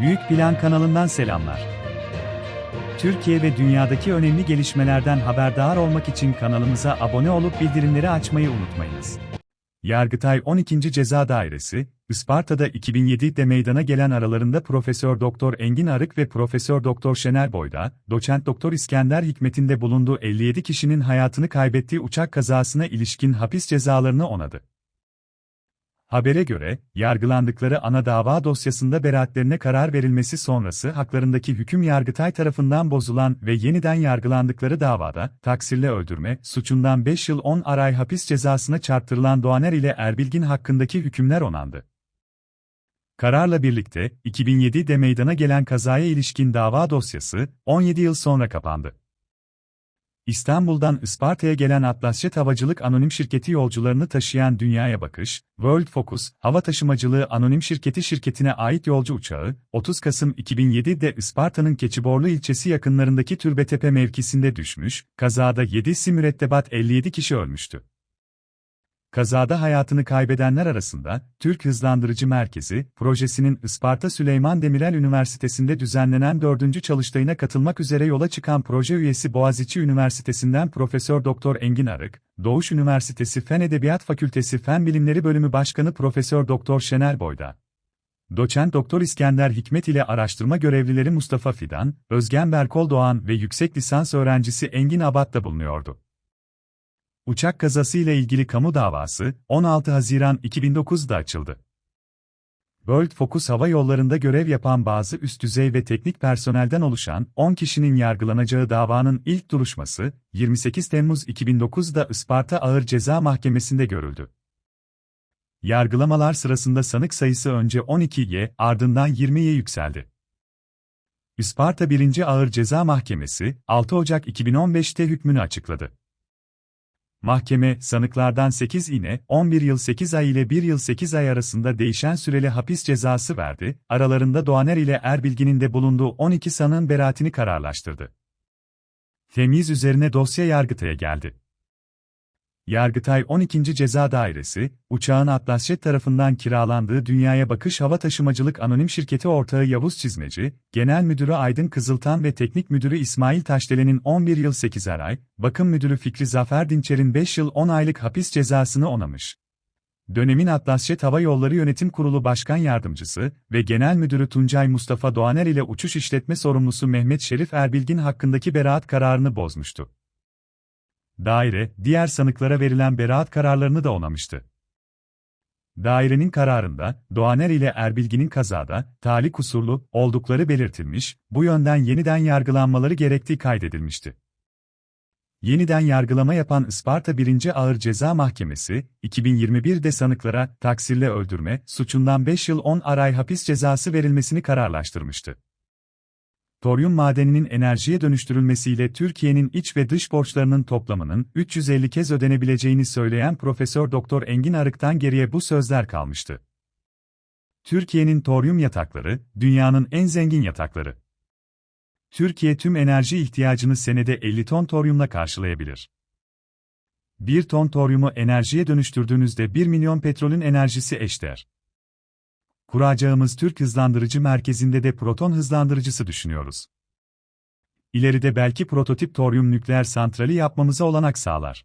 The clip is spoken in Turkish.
Büyük Plan kanalından selamlar. Türkiye ve dünyadaki önemli gelişmelerden haberdar olmak için kanalımıza abone olup bildirimleri açmayı unutmayınız. Yargıtay 12. Ceza Dairesi, Isparta'da 2007'de meydana gelen aralarında Profesör Doktor Engin Arık ve Profesör Doktor Şener Boyda, Doçent Doktor İskender Hikmet'in de bulunduğu 57 kişinin hayatını kaybettiği uçak kazasına ilişkin hapis cezalarını onadı. Habere göre, yargılandıkları ana dava dosyasında beraatlerine karar verilmesi sonrası haklarındaki hüküm Yargıtay tarafından bozulan ve yeniden yargılandıkları davada, taksirle öldürme, suçundan 5 yıl 10 ay hapis cezasına çarptırılan Doğaner ile Erbilgin hakkındaki hükümler onandı. Kararla birlikte, 2007'de meydana gelen kazaya ilişkin dava dosyası, 17 yıl sonra kapandı. İstanbul'dan Isparta'ya gelen Atlasjet Havacılık Anonim Şirketi yolcularını taşıyan Dünyaya Bakış, World Focus, Hava Taşımacılığı Anonim Şirketi şirketine ait yolcu uçağı, 30 Kasım 2007'de Isparta'nın Keçiborlu ilçesi yakınlarındaki Türbetepe mevkisinde düşmüş, kazada 7'si mürettebat 57 kişi ölmüştü. Kazada hayatını kaybedenler arasında, Türk Hızlandırıcı Merkezi, projesinin Isparta Süleyman Demirel Üniversitesi'nde düzenlenen 4. çalıştayına katılmak üzere yola çıkan proje üyesi Boğaziçi Üniversitesi'nden Profesör Doktor Engin Arık, Doğuş Üniversitesi Fen Edebiyat Fakültesi Fen Bilimleri Bölümü Başkanı Profesör Doktor Şener Boyda, Doçent Doktor İskender Hikmet ile araştırma görevlileri Mustafa Fidan, Özgen Berkol Doğan ve yüksek lisans öğrencisi Engin Abat da bulunuyordu. Uçak kazası ile ilgili kamu davası 16 Haziran 2009'da açıldı. World Focus Hava Yolları'nda görev yapan bazı üst düzey ve teknik personelden oluşan 10 kişinin yargılanacağı davanın ilk duruşması 28 Temmuz 2009'da Isparta Ağır Ceza Mahkemesi'nde görüldü. Yargılamalar sırasında sanık sayısı önce 12'ye ardından 20'ye yükseldi. Isparta 1. Ağır Ceza Mahkemesi 6 Ocak 2015'te hükmünü açıkladı. Mahkeme, sanıklardan 8 ine, 11 yıl 8 ay ile 1 yıl 8 ay arasında değişen süreli hapis cezası verdi, aralarında Doğaner ile Erbilgin'in de bulunduğu 12 sanığın beraatini kararlaştırdı. Temiz üzerine dosya Yargıtay'a geldi. Yargıtay 12. Ceza Dairesi, uçağın Atlasjet tarafından kiralandığı Dünyaya Bakış Hava Taşımacılık Anonim Şirketi ortağı Yavuz Çizmeci, Genel Müdürü Aydın Kızıltan ve Teknik Müdürü İsmail Taşdelen'in 11 yıl 8 ay, Bakım Müdürü Fikri Zafer Dinçer'in 5 yıl 10 aylık hapis cezasını onamış. Dönemin Atlasjet Hava Yolları Yönetim Kurulu Başkan Yardımcısı ve Genel Müdürü Tuncay Mustafa Doğaner ile uçuş işletme sorumlusu Mehmet Şerif Erbilgin hakkındaki beraat kararını bozmuştu. Daire, diğer sanıklara verilen beraat kararlarını da onamıştı. Dairenin kararında, Doğaner ile Erbilgin'in kazada, tali kusurlu, oldukları belirtilmiş, bu yönden yeniden yargılanmaları gerektiği kaydedilmişti. Yeniden yargılama yapan Isparta 1. Ağır Ceza Mahkemesi, 2021'de sanıklara taksirle öldürme suçundan 5 yıl 10 ay hapis cezası verilmesini kararlaştırmıştı. Toryum madeninin enerjiye dönüştürülmesiyle Türkiye'nin iç ve dış borçlarının toplamının 350 kez ödenebileceğini söyleyen Profesör Doktor Engin Arık'tan geriye bu sözler kalmıştı. Türkiye'nin toryum yatakları, dünyanın en zengin yatakları. Türkiye tüm enerji ihtiyacını senede 50 ton toryumla karşılayabilir. 1 ton toryumu enerjiye dönüştürdüğünüzde 1 milyon petrolün enerjisi eşdeğer. Kuracağımız Türk Hızlandırıcı Merkezi'nde de proton hızlandırıcısı düşünüyoruz. İleride belki prototip toryum nükleer santrali yapmamıza olanak sağlar.